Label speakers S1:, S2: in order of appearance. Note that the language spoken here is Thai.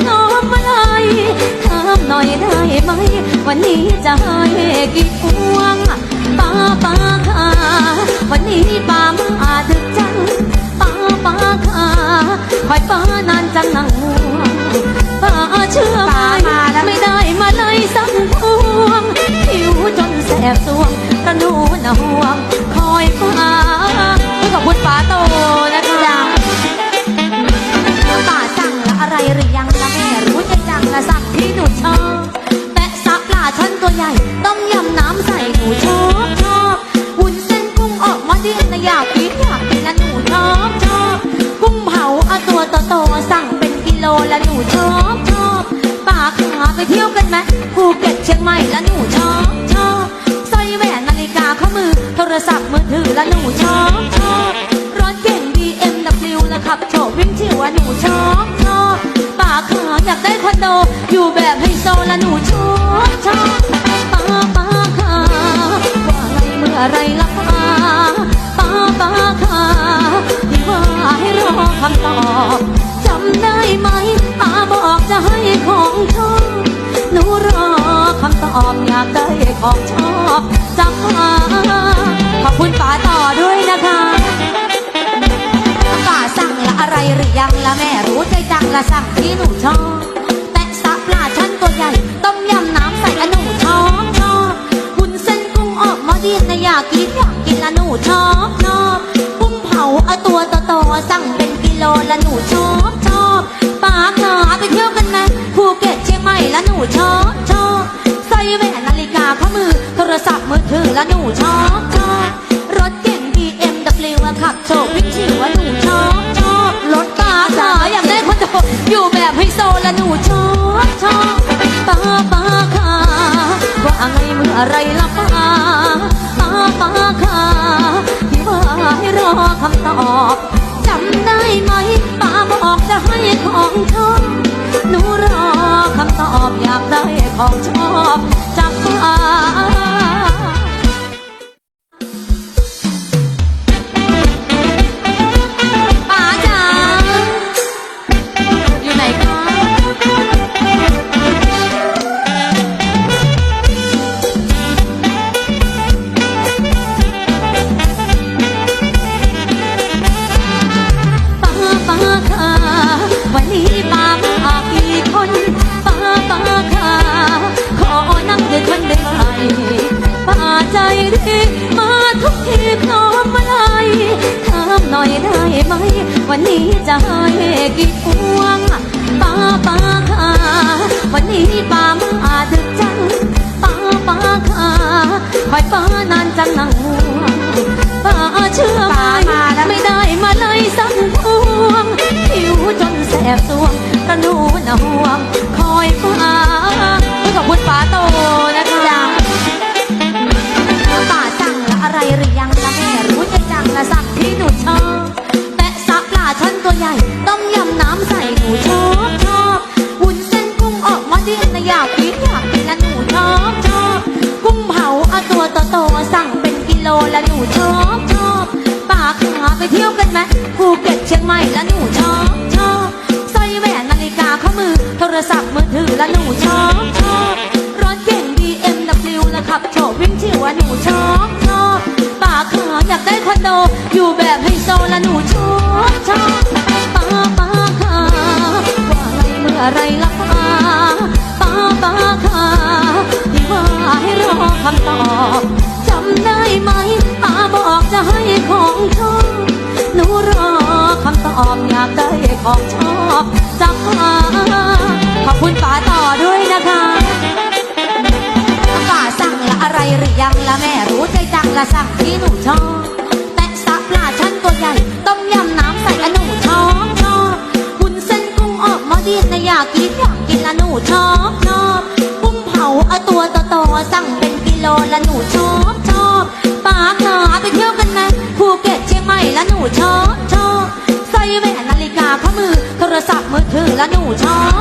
S1: พร้อมเมื่อไร
S2: ถามหน่อย
S1: ได้ไหม วันนี้จะให้กี่พวงป้าป้าค่ะ
S2: วันนี้ป้ามา รู้ใจจังละสัก
S1: ที่หนูชอบแปะซับปลาช่อนตัวใหญ่ ต้มยำน้ำใส่หนูชอบชอบวุ้นเส้นกุ้งออกมาดีนะอยากกินอยากกินและหนูชอบชอบกุ้งเผาเอาตัวโตๆสั่งเป็นกิโลและหนูชอบชอบป่าขาไปเที่ยวกันไหมภูเก็ตเชียงใหม่และหนูชอบชอบสร้อยแหวนนาฬิกาข้อมือโทรศัพท์มือถือและหนูชอบชอบรถเก่ง BMW และขับโฉบวิ่งชิวละหนูชอบ ขาอยากได้คอนโด อยู่แบบไฮโซและหนูชอบชอบป้าป้าค่ะว่าไงเมื่อไรล่ะป้าป้าป้าค่ะที่ว่าให้รอคำตอบจำได้ไหมป้าบอกจะให้ของชอบหนูรอคำตอบอยากได้ของชอบจากป้าขอบคุณป้าต่อด้วยนะคะ
S2: ป่าสั่งละอะไรหรือยังละแม่รู้ ใจจังละสั่งที่หนูชอบแตะซับปลาชั้นตัวใหญ่ต้มยำน้ำใสอะหนูชอบชอบวุ้นเส้นกุ้งออกมาดีนะอยากกินอยากกินละหนูชอบชอบกุ้งเผาเอาตัวโตๆสั่งเป็นกิโลละหนูชอบชอบป้าขาไปเที่ยวกันไหมภูเก็ตเชียงใหม่ละหนูชอบชอบใส่แหวนนาฬิกาข้อมือโทรศัพท์มือถือละหนูชอบชอบ หนูชอบชอบป้า
S1: ป้าค่ะว่าไงเมื่อไรล่ะป้าป้าป้าค่ะที่ว่าให้รอคำตอบจำได้ไหมป้าบอกจะให้ของชอบหนูรอคำตอบอยากได้ของชอบจ ป้าป้าค่ะวันนี้ป้ามากี่คนป้าป้าค่ะขอนั่งด้วยคนได้ไหมป้าใจดีมาทุกทีพร้อมมาลยถามหน่อยได้ไหม วันนี้จะให้กี่พวงป้าป้าค่ะวันนี้ป้ามาดึกจังป้าป้าค่ะคอยป้านานจังนั่งห่วงป้าเชื่อ จนแสบสวงกระนูน่ะห่วง คอยป้าขอบคุณป้าโตนะคะ
S2: ป่าสั่งละอะไรหรือยังละแม่รู้ใจจังละสั่ง
S1: ที่หนูชอบแปะซับปลาช่อนตัวใหญ่ ต้มยำน้ำใส่หนูชอบชอบวุ้นเส้นกุ้งออกมาดีนะอยากกินอยากกินละหนูชอบชอบกุ้งเผาเอาตัวโตๆสั่งเป็นกิโลละหนูชอบชอบป่าขาไปเที่ยวกันไหมภูเก็ตเชียงใหม่ละ และหนูชอบชอบรถเก่ง BMW และขับโฉบวิ่งชิวและหนูชอบชอบป่าขาอยากได้คอนโด อยู่แบบไฮโซและหนูชอบชอบป้าป้าค่ะว่าไงเมื่อไรล่ะป้าป้าป้าค่ะที่ว่าให้รอคำตอบจำได้ไหมป้าบอกจะให้ของชอบหนูรอคำตอบอยากได้ของชอบจากป้า
S2: หรือยังละแม่รู้ใจจังละสั่งที่หนูชอบแตะซับปลาชั้นตัวใหญ่ ต้มยำน้ำใสอะหนูชอบชอบวุ้นเส้นกุ้งออกมาดีนะอยากกินอยากกินละหนูชอบชอบกุ้งเผาเอาตัวโตๆสั่งเป็นกิโลละหนูชอบชอบป้าขาไปเที่ยวกันไหมภูเก็ตเชียงใหม่ละหนูชอบชอบใส่แหวนนาฬิกาข้อมือโทรศัพท์มือถือละหนูชอบ